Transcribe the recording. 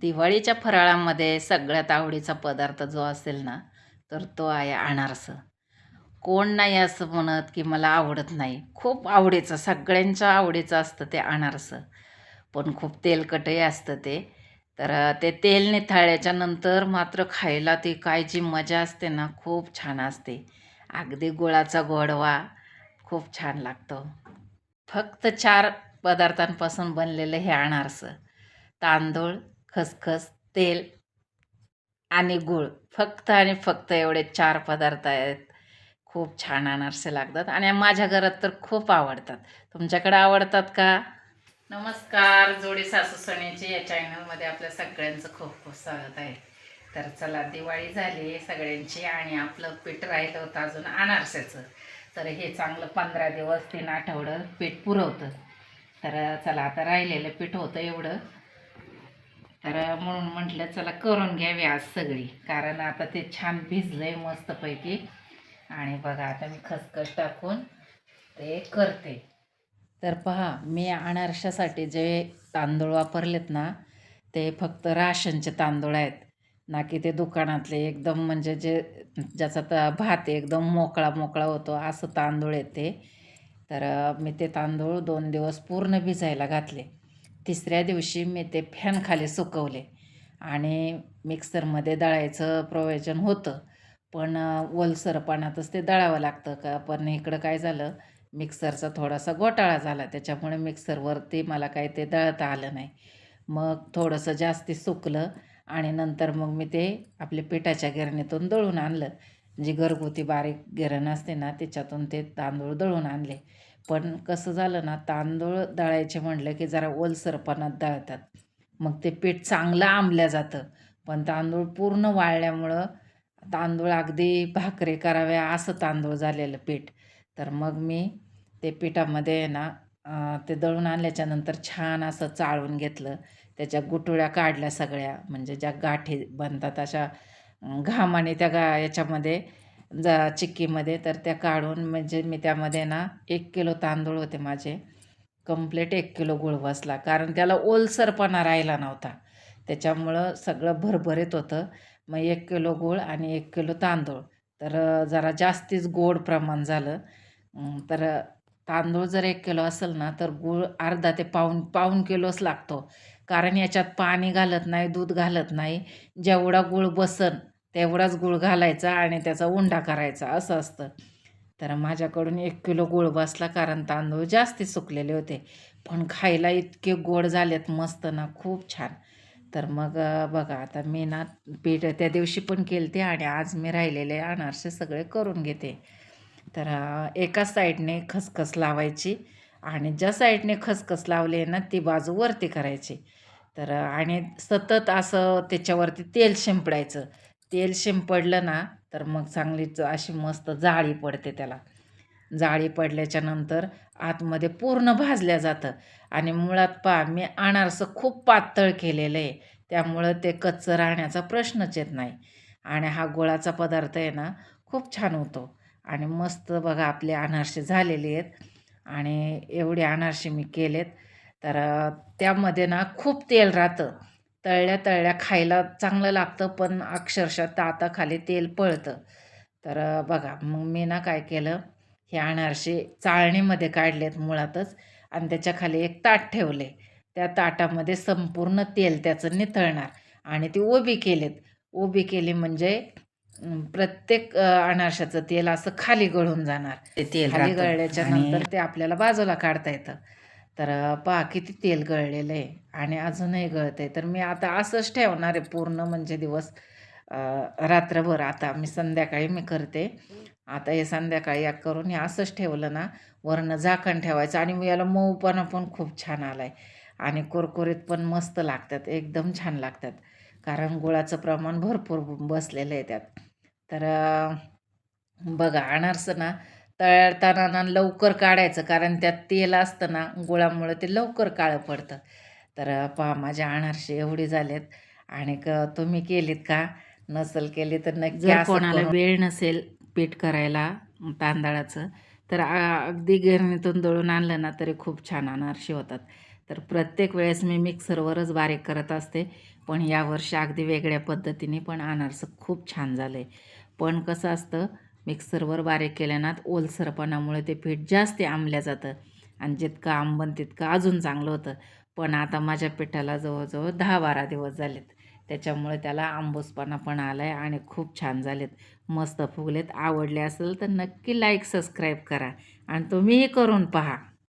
दिवाळीच्या फराळामध्ये सगळ्यात आवडीचा पदार्थ जो असेल ना तर तो आहे अनारसं. कोण नाही असं म्हणत की मला आवडत नाही. खूप आवडीचं सगळ्यांच्या आवडीचं असतं ते अनारसं. पण खूप तेलकटही असतं ते. तर ते तेल निथाळल्याच्या नंतर मात्र खायला ती काय जी मजा असते ना खूप छान असते. अगदी गुळाचा गोडवा खूप छान लागतो. फक्त चार पदार्थांपासून बनलेलं हे अनारसं. तांदूळ खसखस तेल आणि गूळ. फक्त आणि फक्त एवढे चार पदार्थ आहेत. खूप छान अनारसे लागतात आणि माझ्या घरात तर खूप आवडतात. तुमच्याकडे आवडतात का? नमस्कार जोडी सासू सणीची या चॅनलमध्ये आपल्या सगळ्यांचं खूप खूप स्वागत आहे. तर चला दिवाळी झाली सगळ्यांची आणि आपलं पीठ राहिलं होतं अजून अनारसेचं. तर हे चांगलं पंधरा दिवस तीन आठवडं पीठ पुरवतं. तर चला आता राहिलेलं पीठ होतं एवढं. तर म्हणून म्हटलं चला करून घ्यावी आज सगळी. कारण आता ते छान भिजलं आहे मस्तपैकी. आणि बघा आता मी खसखस टाकून ते करते. तर पहा मी अनारशासाठी जे तांदूळ वापरलेत ना ते फक्त राशनचे तांदूळ आहेत. ना की ते दुकानातले एकदम म्हणजे जे ज्याचा त भात एकदम मोकळा मोकळा होतो असं तांदूळ येते तर मी ते तांदूळ दोन दिवस पूर्ण भिजायला घातले. तिसऱ्या दिवशी मी ते फॅनखाली सुकवले. आणि मिक्सरमध्ये दळायचं प्रयोजन होतं. पण ओलसरपणातच ते दळावं लागतं का? पण इकडं काय झालं? मिक्सरचा थोडासा घोटाळा झाला. त्याच्यामुळे मिक्सरवरती मला काही ते दळता आलं नाही. मग थोडंसं जास्ती सुकलं आणि नंतर मग मी ते आपल्या पिठाच्या गिरणीतून दळून आणलं. जी घरगुती बारीक गिरण असते ना त्याच्यातून ते तांदूळ दळून आणले. पण कसं झालं ना तांदूळ दळायचे म्हटलं की जरा ओलसरपणात दळतात. मग ते पीठ चांगलं आंबल्या जातं. पण तांदूळ पूर्ण वाळल्यामुळं तांदूळ अगदी भाकरी कराव्या असं तांदूळ झालेलं पीठ. तर मग मी ते पिठामध्ये ना ते दळून आणल्याच्यानंतर छान असं चाळून घेतलं. त्याच्या गुटुळ्या काढल्या सगळ्या. म्हणजे ज्या गाठी बनतात अशा घामाने त्या गा याच्यामध्ये जा चिक्कीमध्ये तर त्या काढून म्हणजे मी त्यामध्ये ना एक किलो तांदूळ होते माझे. कंप्लेट एक किलो गुळ बसला. कारण त्याला ओलसरपणा राहिला नव्हता. त्याच्यामुळं सगळं भरभरीत होतं. मग एक किलो गूळ आणि एक किलो तांदूळ. तर जरा जास्तीच गोड प्रमाण झालं. तर तांदूळ जर एक किलो असेल ना तर गूळ अर्धा ते पाऊन पाऊन किलोच लागतो. कारण याच्यात पाणी घालत नाही दूध घालत नाही. जेवढा गूळ बसन तेवढाच गुळ घालायचा आणि त्याचा उंडा करायचा असं असतं. तर माझ्याकडून एक किलो गुळ बसला कारण तांदूळ जास्ती सुकलेले होते. पण खायला इतके गोड झालेत मस्त ना खूप छान. तर मग बघा आता मी ना पीठ त्या दिवशी पण केलते आणि आज मी राहिलेले अनारसे सगळे करून घेते. तर एका साईडने खसखस लावायची आणि ज्या साईडने खसखस लावली ना ती बाजू वरती करायची. तर आणि सतत असं त्याच्यावरती तेल शिंपडायचं. तेल शिंपडलं ना तर मग चांगलीच अशी मस्त जाळी पडते त्याला. जाळी पडल्याच्या नंतर आतमध्ये पूर्ण भाजल्या जातं. आणि मुळात पा मी अनारसं खूप पातळ केलेलं आहे. त्यामुळं ते कच्चं राहण्याचा प्रश्नच येत नाही. आणि हा गोळाचा पदार्थ आहे ना खूप छान होतो. आणि मस्त बघा आपले अनारसे झालेले आहेत. आणि एवढे अनारसे मी केलेत. तर त्यामध्ये ना खूप तेल राहतं. तळल्या तळल्या खायला चांगलं लागतं पण अक्षरशः ताताखाली तेल पळतं. तर बघा मग मी ना काय केलं हे अनारसे चाळणीमध्ये काढलेत मुळातच आणि त्याच्याखाली एक ताट ठेवले. त्या ताटामध्ये संपूर्ण तेल त्याचं निथळणार आणि ती उभी केलेत. उभी केली म्हणजे प्रत्येक अनारशाचं तेल असं खाली गळून जाणार. ते तेल खाली गळल्याच्या नंतर ते आपल्याला बाजूला काढता येतं. तर पहा किती तेल गळलेलं आहे आणि अजूनही गळत आहे तर मी आता असंच ठेवणार आहे पूर्ण म्हणजे दिवस रात्रभर. आता मी संध्याकाळी मी करते. आता हे संध्याकाळी या करून हे असंच ठेवलं ना वरनं झाकण ठेवायचं आणि मी याला मऊपणा पण खूप छान आला आहे आणि कुरकुरीत पण मस्त लागतात एकदम छान लागतात. कारण गुळाचं प्रमाण भरपूर बसलेलं आहे त्यात. तर बघा अनारसं ना तळताना लवकर काढायचं कारण त्यात तेल असतं ना गुळामुळं ते लवकर काळं पडतं. तर पहा माझ्या अनारसे एवढे झालेत. आणि क तुम्ही केलीत का? नसल केली तर नक्की कोणाला वेळ नसेल पीठ करायला तांदळाचं तर अगदी गिरणीतून दळून आणलं ना तरी खूप छान अनारसे होतात. तर प्रत्येक वेळेस मी मिक्सरवरच बारीक करत असते. पण यावर्षी अगदी वेगळ्या पद्धतीने पण अनारसं खूप छान झालं आहे पण कसं असतं मिक्सरवर बारीक केल्यानात ओलसरपणामुळे ते पीठ जास्त आंबल्या जातं. आणि जितकं आंबन तितकं अजून चांगलं होतं. पण आता माझ्या पिठाला जवळजवळ दहा बारा दिवस झालेत. त्याच्यामुळे त्याला आंबूसपणा पण आला आहे आणि खूप छान झालेत. मस्त फुगलेत. आवडले असेल तर नक्की लाईक सबस्क्राईब करा. आणि तुम्हीही करून पहा.